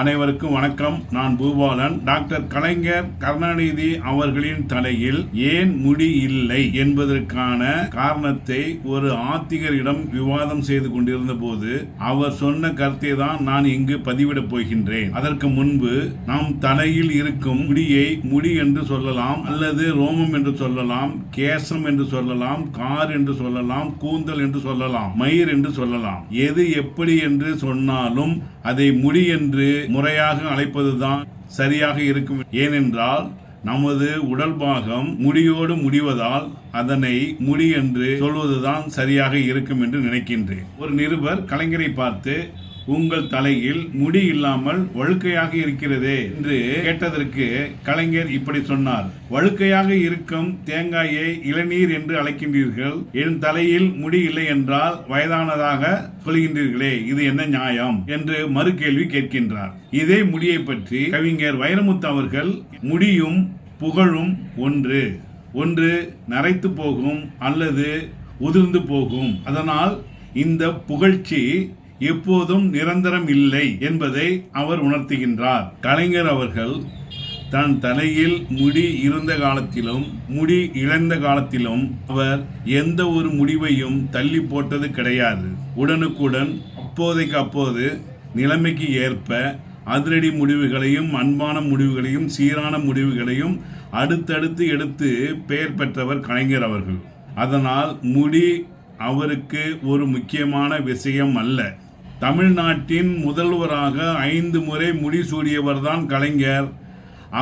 அனைவருக்கும் வணக்கம். நான் பூபாலன். டாக்டர் கலைஞர் கருணாநிதி அவர்களின் தலையில் ஏன் முடி இல்லை என்பதற்கான காரணத்தை ஒரு ஆத்திகரிடம் விவாதம் செய்து கொண்டிருந்த போது அவர் சொன்ன கருத்தை தான் நான் இங்கு பதிவிடப் போகின்றேன். அதற்கு முன்பு நாம் தலையில் இருக்கும் முடியை முடி என்று சொல்லலாம் அல்லது ரோமம் என்று சொல்லலாம் கேசம் என்று சொல்லலாம் கார் என்று சொல்லலாம் கூந்தல் என்று சொல்லலாம் மயிர் என்று சொல்லலாம். எது எப்படி என்று சொன்னாலும் அதை முடி என்று முறையாக அழைப்பதுதான் சரியாக இருக்கும். ஏனென்றால் நமது உடல் பாகம் முடியோடு முடிவதால் அதனை முடி என்று சொல்வதுதான் சரியாக இருக்கும் என்று நினைக்கின்றேன். ஒரு நிருபர் கலைஞரை பார்த்து உங்கள் தலையில் முடி இல்லாமல் வழுக்கையாக இருக்கிறதே என்று கேட்டதற்கு கலைஞர் இப்படி சொன்னார். வழுக்கையாக இருக்கும் தேங்காயை இளநீர் என்று அழைக்கின்றீர்கள். என் தலையில் முடி இல்லை என்றால் வயதானதாக சொல்கின்றீர்களே இது என்ன நியாயம்? என்று மறு கேள்வி கேட்கின்றார். இதே முடியை பற்றி கவிஞர் வைரமுத்து அவர்கள் முடியும் புகழும் ஒன்று. ஒன்று நரைத்து போகும் அல்லது உதிர்ந்து போகும். அதனால் இந்த புகழ்ச்சி எப்போதும் நிரந்தரம் இல்லை என்பதை அவர் உணர்த்துகின்றார். கலைஞர் அவர்கள் தன் தலையில் முடி இருந்த காலத்திலும் முடி இழந்த காலத்திலும் அவர் எந்த ஒரு முடிவையும் தள்ளி போட்டது கிடையாது. உடனுக்குடன் அப்போதைக்கு அப்போது நிலைமைக்கு ஏற்ப அதிரடி முடிவுகளையும் அன்பான முடிவுகளையும் சீரான முடிவுகளையும் அடுத்தடுத்து எடுத்து பெயர் பெற்றவர் கலைஞர் அவர்கள். அதனால் முடி அவருக்கு ஒரு முக்கியமான விஷயம் அல்ல. தமிழ்நாட்டின் முதல்வராக ஐந்து முறை முடிசூடியவர் தான் கலைஞர்.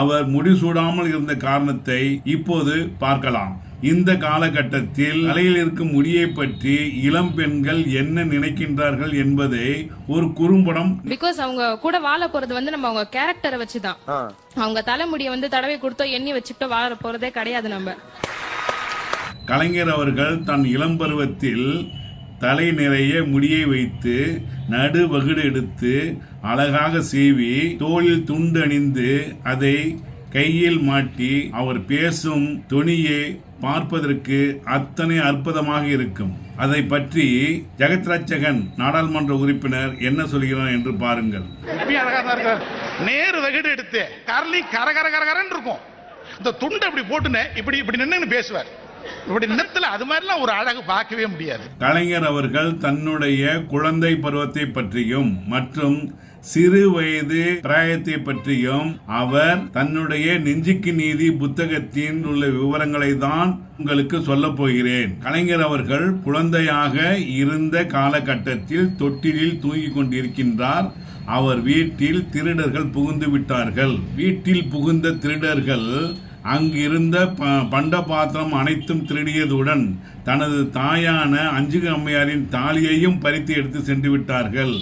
அவர் முடிசூடாமல் இருந்த காரணத்தை இப்போது பார்க்கலாம். இந்த காலகட்டத்தில் தலையில் இருக்கும் முடியை பற்றி இளம் பெண்கள் என்ன நினைக்கின்றார்கள் என்பதை ஒரு குறும்படம் பிகாஸ் அவங்க கூட வாழ போறது வந்து நம்ம அவங்க கேரக்டரை வச்சுதான். அவங்க தலைமுடியை வந்து தடவை கொடுத்தோ எண்ணி வச்சுக்கிட்டோ வாழ போறதே கிடையாது நம்ம. கலைஞர் அவர்கள் தன் இளம் பருவத்தில் தலை நிறைய முடியை வைத்து நடு வகுடு எடுத்து அழகாக சீவி தோளில் துண்டு அணிந்து அதை கையில் மாட்டி அவர் பேசும் தொனியை பார்ப்பதற்கு அத்தனை அற்புதமாக இருக்கும். அதை பற்றி ஜெகத்ராட்சகன் நாடாளுமன்ற உறுப்பினர் என்ன சொல்கிறார் என்று பாருங்கள். இருக்கார் நேரு வகுடு எடுத்து கரலி கர கர இருக்கும். இந்த துண்டு அப்படி போட்டுன்னு இப்படி இப்படி நின்னு பேசுவார். இப்படி நிறுத்தல அது மாதிரிலாம் ஒரு அழகு பார்க்கவே முடியாது. கலைஞர் அவர்கள் தன்னுடைய குழந்தை பருவத்தை பற்றியும் மற்றும் சிறு வயது பிராயத்தை பற்றியும் அவர் தன்னுடைய நெஞ்சுக்கு நீதி புத்தகத்தின் உள்ள விவரங்களை தான் உங்களுக்கு சொல்ல போகிறேன். கலைஞர் அவர்கள் குழந்தையாக இருந்த காலகட்டத்தில் தொட்டிலில் தூங்கிக் கொண்டிருக்கின்றார். அவர் வீட்டில் திருடர்கள் புகுந்து விட்டார்கள். வீட்டில் புகுந்த திருடர்கள் அங்கிருந்த ப- பண்ட பாத்திரம் அனைத்தும் திருடியதுடன் தனது தாயான அஞ்சுக அம்மையாரின் தாலியையும் பறித்து எடுத்து சென்று விட்டார்கள்.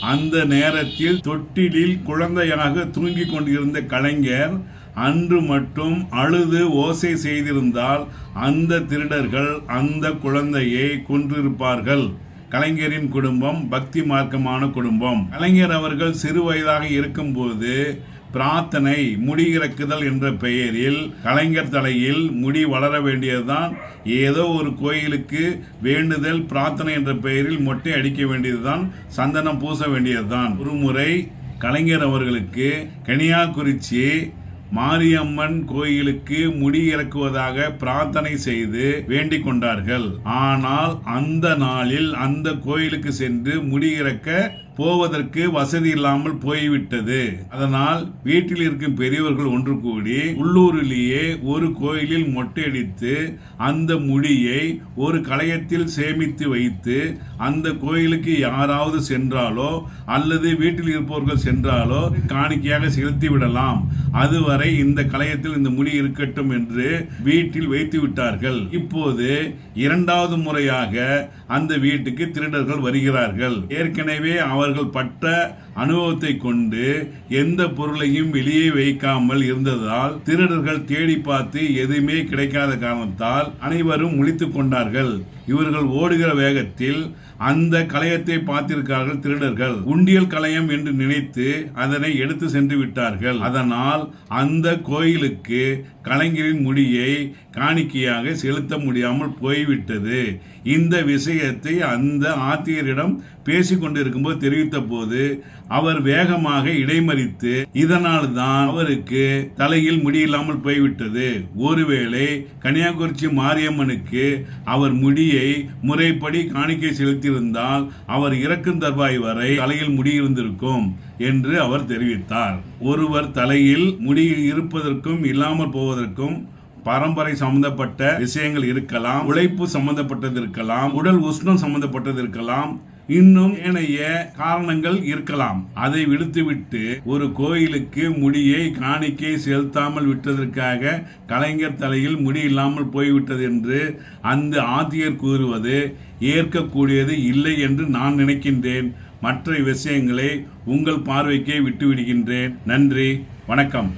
அந்த நேரத்தில் தொட்டிலில் குழந்தையாக தூங்கிக் கொண்டிருந்த கலைஞர் அன்று மட்டும் அழுது ஓசை செய்திருந்தால் அந்த திருடர்கள் அந்த குழந்தையை கொன்றிருப்பார்கள். கலைஞரின் குடும்பம் பக்தி மார்க்கமான குடும்பம். கலைஞர் அவர்கள் சிறு வயதாக இருக்கும்போது பிரார்த்தனை முடி இறக்குதல் என்ற பெயரில் கலைஞர் தலையில் முடி வளர வேண்டியதுதான். ஏதோ ஒரு கோயிலுக்கு வேண்டுதல் பிரார்த்தனை என்ற பெயரில் மொட்டை அடிக்க வேண்டியதுதான். சந்தனம் பூச வேண்டியதுதான். ஒரு முறை கலைஞர் அவர்களுக்கு கனியாகுறிச்சி மாரியம்மன் கோயிலுக்கு முடி இறக்குவதாக பிரார்த்தனை செய்து வேண்டிக் கொண்டார்கள். ஆனால் அந்த நாளில் அந்த கோயிலுக்கு சென்று முடி இறக்க போவதற்கு வசதி இல்லாமல் போய்விட்டது. அதனால் வீட்டில் இருக்கும் பெரியவர்கள் ஒன்று கூடி உள்ளூரிலேயே ஒரு கோயிலில் மொட்டையடித்து அந்த முடியை ஒரு களையத்தில் சேமித்து வைத்து அந்த கோயிலுக்கு யாராவது சென்றாலோ அல்லது வீட்டில் இருப்பவர்கள் சென்றாலோ காணிக்கையாக செலுத்தி விடலாம். அதுவரை இந்த களையத்தில் இந்த முடி இருக்கட்டும் என்று வீட்டில் வைத்து விட்டார்கள். இப்போது இரண்டாவது முறையாக அந்த வீட்டுக்கு திருடர்கள் வருகிறார்கள். ஏற்கனவே அவர் அவர்கள் பட்ட அனுபவத்தை கொண்டு எந்த பொருளையும் வெளியே வைக்காமல் இருந்ததால் திருடர்கள் தேடி பார்த்து எதுவுமே கிடைக்காத காரணத்தால் அனைவரும் முழித்துக் கொண்டார்கள். இவர்கள் ஓடுகிற வேகத்தில் அந்த களையத்தை பார்த்திருக்கார்கள் திருடர்கள். உண்டியல் களையம் என்று நினைத்து அதனை எடுத்து சென்று விட்டார்கள். அதனால் அந்த கோயிலுக்கு கலைஞரின் முடியை காணிக்கையாக செலுத்த முடியாமல் போய்விட்டது. இந்த விஷயத்தை அந்த ஆத்தியரிடம் பேசி கொண்டிருக்கும்போது தெரிவித்த போது அவர் வேகமாக இடைமறித்து இதனால் தான் அவருக்கு தலையில் முடியில்லாமல் போய்விட்டது. ஒருவேளை கன்னியாகுமரி மாரியம்மனுக்கு அவர் முடியை முறைப்படி காணிக்கை செலுத்தியிருந்தால் அவர் இறக்கும் தருவாய் வரை தலையில் முடியிருந்திருக்கும் என்று அவர் தெரிவித்தார். ஒருவர் தலையில் முடி இருப்பதற்கும் இல்லாமல் போவதற்கும் பரம்பரை சம்பந்தப்பட்ட விஷயங்கள் இருக்கலாம் உழைப்பு சம்பந்தப்பட்டது இருக்கலாம் உடல் உஷ்ணம் சம்பந்தப்பட்டது இருக்கலாம் இன்னும் ஏனைய காரணங்கள் இருக்கலாம். அதை விடுத்துவிட்டு ஒரு கோயிலுக்கு முடியை காணிக்கை செலுத்தாமல் விட்டதற்காக கலைஞர் தலையில் முடி இல்லாமல் போய்விட்டது என்று அந்த ஆத்தியர் கூறுவது ஏற்கக்கூடியது இல்லை என்று நான் நினைக்கின்றேன். மற்ற விஷயங்களை உங்கள் பார்வைக்கே விட்டுவிடுகின்றேன். நன்றி. வணக்கம்.